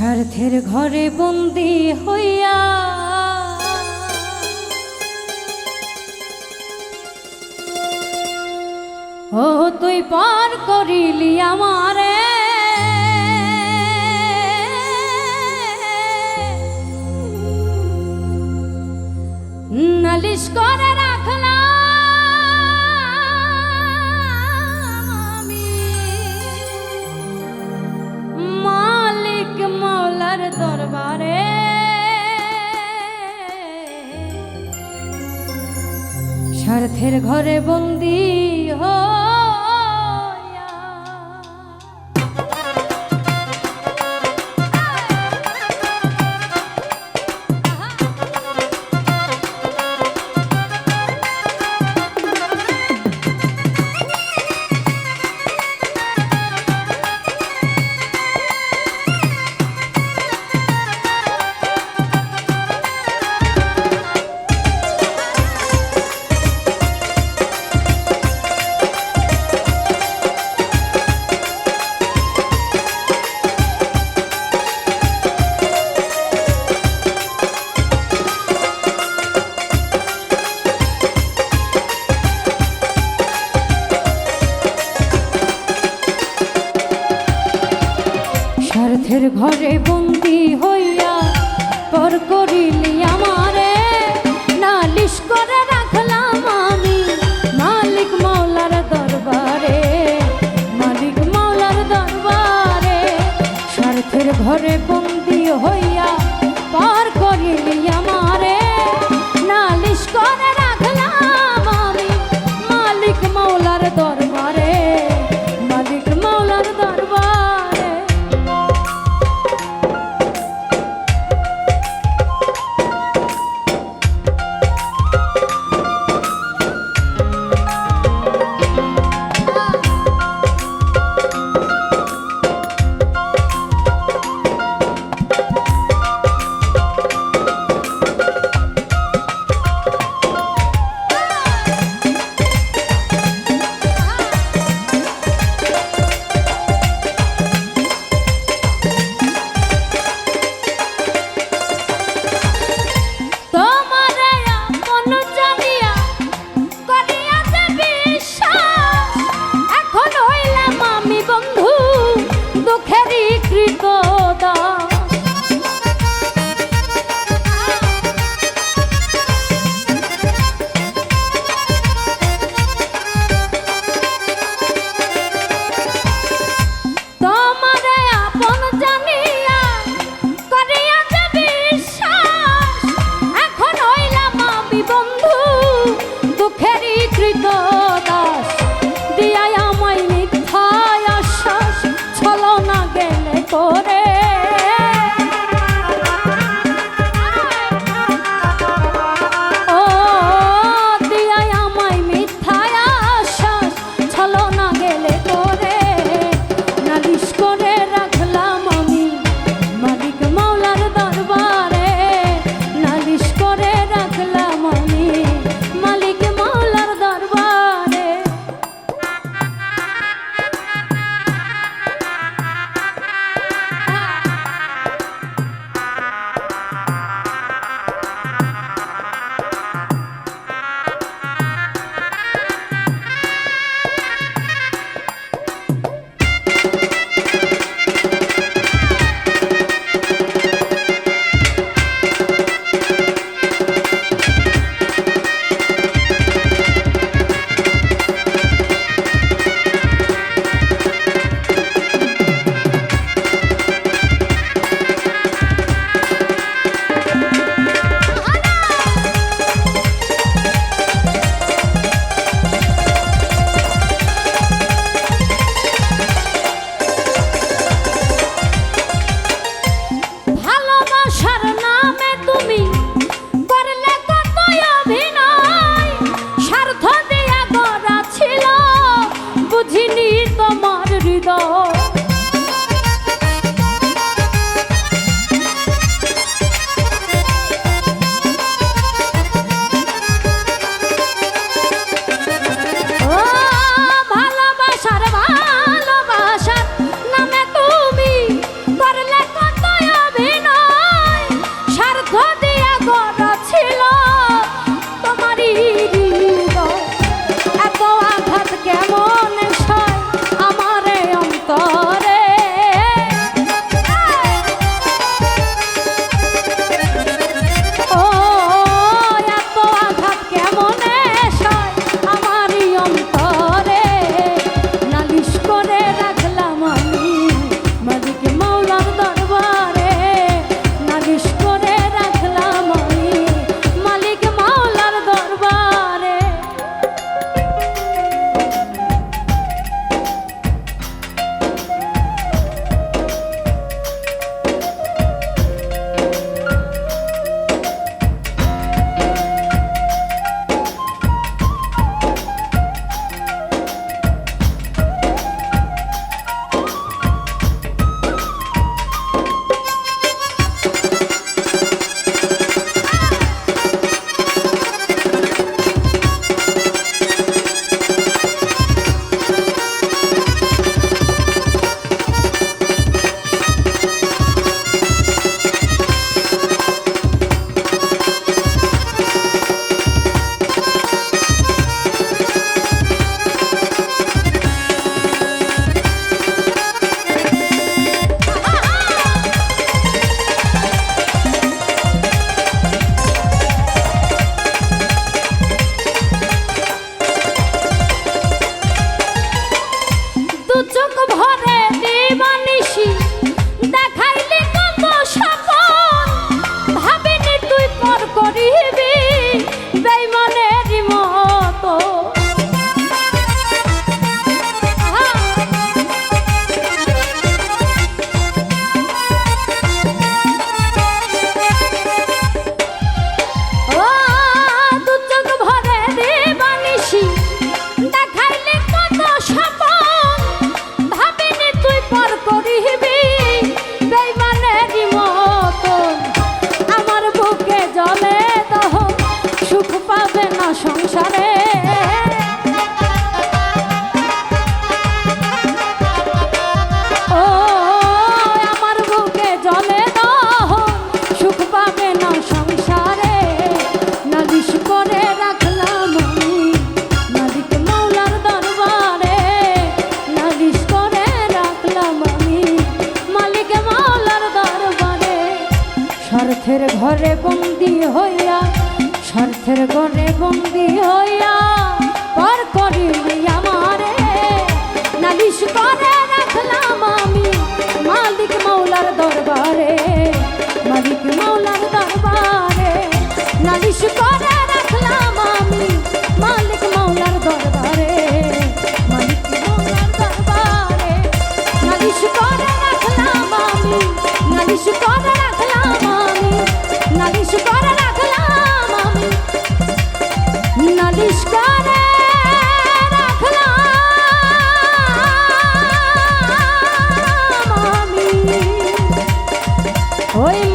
স্বার্থের ঘরে বন্দি হইয়া। ও তুই পার করিলি আমার। নালিশ করার কাঠের ঘরে বন্দি হয়। ঘরে দুঃখেরই কৃত স্বার্থের ঘরে বন্দি হইয়া, স্বার্থের ঘরে বন্দি হইয়া, পর করিলি আমারে। নালিশ করে রাখলাম আমি মালিক মৌলার দরবারে, মালিক মৌলার দরবারে। নালিশ করে রাখলাম আমি মালিক মৌলার দরবারে, মালিক মৌলার দরবারে। নালিশ করে রাখলাম আমি, নালিশ করে Oi!